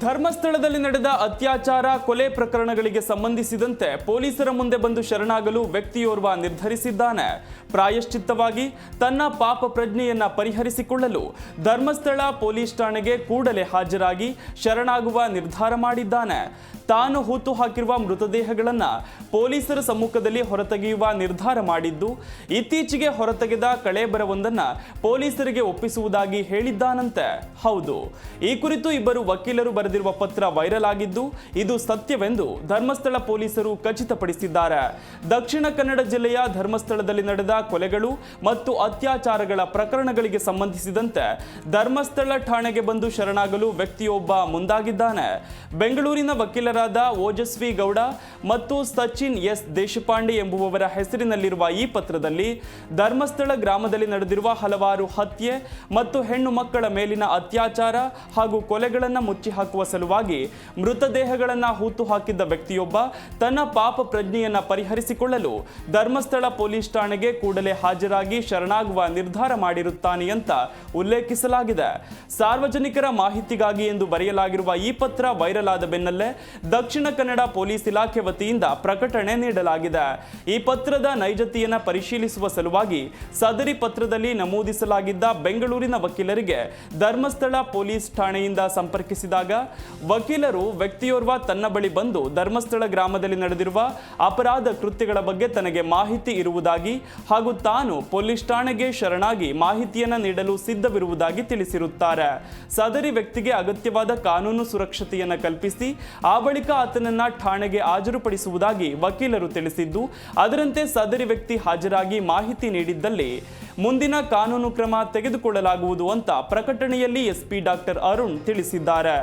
ಧರ್ಮಸ್ಥಳದಲ್ಲಿ ನಡೆದ ಅತ್ಯಾಚಾರ, ಕೊಲೆ ಪ್ರಕರಣಗಳಿಗೆ ಸಂಬಂಧಿಸಿದಂತೆ ಪೊಲೀಸರ ಮುಂದೆ ಬಂದು ಶರಣಾಗಲು ವ್ಯಕ್ತಿಯೋರ್ವ ನಿರ್ಧರಿಸಿದ್ದಾನೆ. ಪ್ರಾಯಶ್ಚಿತ್ತವಾಗಿ ತನ್ನ ಪಾಪ ಪ್ರಜ್ಞೆಯನ್ನ ಪರಿಹರಿಸಿಕೊಳ್ಳಲು ಧರ್ಮಸ್ಥಳ ಪೊಲೀಸ್ ಠಾಣೆಗೆ ಕೂಡಲೇ ಹಾಜರಾಗಿ ಶರಣಾಗುವ ನಿರ್ಧಾರ ಮಾಡಿದ್ದಾನೆ. ತಾನು ಹೂತು ಹಾಕಿರುವ ಮೃತದೇಹಗಳನ್ನ ಪೊಲೀಸರ ಸಮ್ಮುಖದಲ್ಲಿ ಹೊರತೆಗೆಯುವ ನಿರ್ಧಾರ ಮಾಡಿದ್ದು, ಇತ್ತೀಚೆಗೆ ಹೊರತೆಗೆದ ಕಳೇಬರವೊಂದನ್ನ ಪೊಲೀಸರಿಗೆ ಒಪ್ಪಿಸುವುದಾಗಿ ಹೇಳಿದ್ದಾನಂತೆ. ಹೌದು, ಈ ಕುರಿತು ಇಬ್ಬರು ವಕೀಲರು ಬರೆದಿರುವ ಪತ್ರ ವೈರಲ್ ಆಗಿದ್ದು, ಇದು ಸತ್ಯವೆಂದು ಧರ್ಮಸ್ಥಳ ಪೊಲೀಸರು ಖಚಿತಪಡಿಸಿದ್ದಾರೆ. ದಕ್ಷಿಣ ಕನ್ನಡ ಜಿಲ್ಲೆಯ ಧರ್ಮಸ್ಥಳದಲ್ಲಿ ನಡೆದ ಕೊಲೆಗಳು ಮತ್ತು ಅತ್ಯಾಚಾರಗಳ ಪ್ರಕರಣಗಳಿಗೆ ಸಂಬಂಧಿಸಿದಂತೆ ಧರ್ಮಸ್ಥಳ ಠಾಣೆಗೆ ಬಂದು ಶರಣಾಗಲು ವ್ಯಕ್ತಿಯೊಬ್ಬ ಮುಂದಾಗಿದ್ದಾನೆ. ಬೆಂಗಳೂರಿನ ವಕೀಲರಾದ ಓಜಸ್ವಿ ಗೌಡ ಮತ್ತು ಸಚಿನ್ ಎಸ್ ದೇಶಪಾಂಡೆ ಎಂಬುವವರ ಹೆಸರಿನಲ್ಲಿರುವ ಈ ಪತ್ರದಲ್ಲಿ ಧರ್ಮಸ್ಥಳ ಗ್ರಾಮದಲ್ಲಿ ನಡೆದಿರುವ ಹಲವಾರು ಹತ್ಯೆ ಮತ್ತು ಹೆಣ್ಣು ಮಕ್ಕಳ ಮೇಲಿನ ಅತ್ಯಾಚಾರ ಹಾಗೂ ಕೊಲೆಗಳನ್ನು ಮುಚ್ಚಿ ಹಾಕುವ ಸಲುವಾಗಿ ಮೃತದೇಹಗಳನ್ನು ಹೂತು ಹಾಕಿದ್ದ ವ್ಯಕ್ತಿಯೊಬ್ಬ ತನ್ನ ಪಾಪ ಪ್ರಜ್ಞೆಯನ್ನು ಪರಿಹರಿಸಿಕೊಳ್ಳಲು ಧರ್ಮಸ್ಥಳ ಪೊಲೀಸ್ ಠಾಣೆಗೆ ಕೂಡಲೇ ಹಾಜರಾಗಿ ಶರಣಾಗುವ ನಿರ್ಧಾರ ಮಾಡಿರುತ್ತಾನೆ ಅಂತ ಉಲ್ಲೇಖಿಸಲಾಗಿದೆ. ಸಾರ್ವಜನಿಕರ ಮಾಹಿತಿಗಾಗಿ ಎಂದು ಬರೆಯಲಾಗಿರುವ ಈ ಪತ್ರ ವೈರಲ್ ಆದ ಬೆನ್ನಲ್ಲೇ ದಕ್ಷಿಣ ಕನ್ನಡ ಪೊಲೀಸ್ ಇಲಾಖೆ ವತಿಯಿಂದ ಪ್ರಕಟಣೆ ನೀಡಲಾಗಿದೆ. ಈ ಪತ್ರದ ನೈಜತೆಯನ್ನು ಪರಿಶೀಲಿಸುವ ಸಲುವಾಗಿ ಸದರಿ ಪತ್ರದಲ್ಲಿ ನಮೂದಿಸಲಾಗಿದ್ದ ಬೆಂಗಳೂರಿನ ವಕೀಲರಿಗೆ ಧರ್ಮಸ್ಥಳ ಪೊಲೀಸ್ ಠಾಣೆಯಿಂದ ಸಂಪರ್ಕಿಸಿದಾಗ, ವಕೀಲರು ವ್ಯಕ್ತಿಯೋರ್ವ ತನ್ನ ಬಳಿ ಬಂದು ಧರ್ಮಸ್ಥಳ ಗ್ರಾಮದಲ್ಲಿ ನಡೆದಿರುವ ಅಪರಾಧ ಕೃತ್ಯಗಳ ಬಗ್ಗೆ ತನಗೆ ಮಾಹಿತಿ ಇರುವುದಾಗಿ ಹಾಗೂ ತಾನು ಪೊಲೀಸ್ ಠಾಣೆಗೆ ಶರಣಾಗಿ ಮಾಹಿತಿಯನ್ನು ನೀಡಲು ಸಿದ್ಧವಿರುವುದಾಗಿ ತಿಳಿಸಿರುತ್ತಾರೆ. ಸದರಿ ವ್ಯಕ್ತಿಗೆ ಅಗತ್ಯವಾದ ಕಾನೂನು ಸುರಕ್ಷತೆಯನ್ನು ಕಲ್ಪಿಸಿ, ಆ ಬಳಿಕ ಆತನನ್ನ ಠಾಣೆಗೆ ಹಾಜರುಪಡಿಸುವುದಾಗಿ ವಕೀಲರು ತಿಳಿಸಿದ್ದು, ಅದರಂತೆ ಸದರಿ ವ್ಯಕ್ತಿ ಹಾಜರಾಗಿ ಮಾಹಿತಿ ನೀಡಿದ್ದಲ್ಲಿ ಮುಂದಿನ ಕಾನೂನು ಕ್ರಮ ತೆಗೆದುಕೊಳ್ಳಲಾಗುವುದು ಅಂತ ಪ್ರಕಟಣೆಯಲ್ಲಿ ಎಸ್ಪಿ ಡಾಕ್ಟರ್ ಅರುಣ್ ತಿಳಿಸಿದ್ದಾರೆ.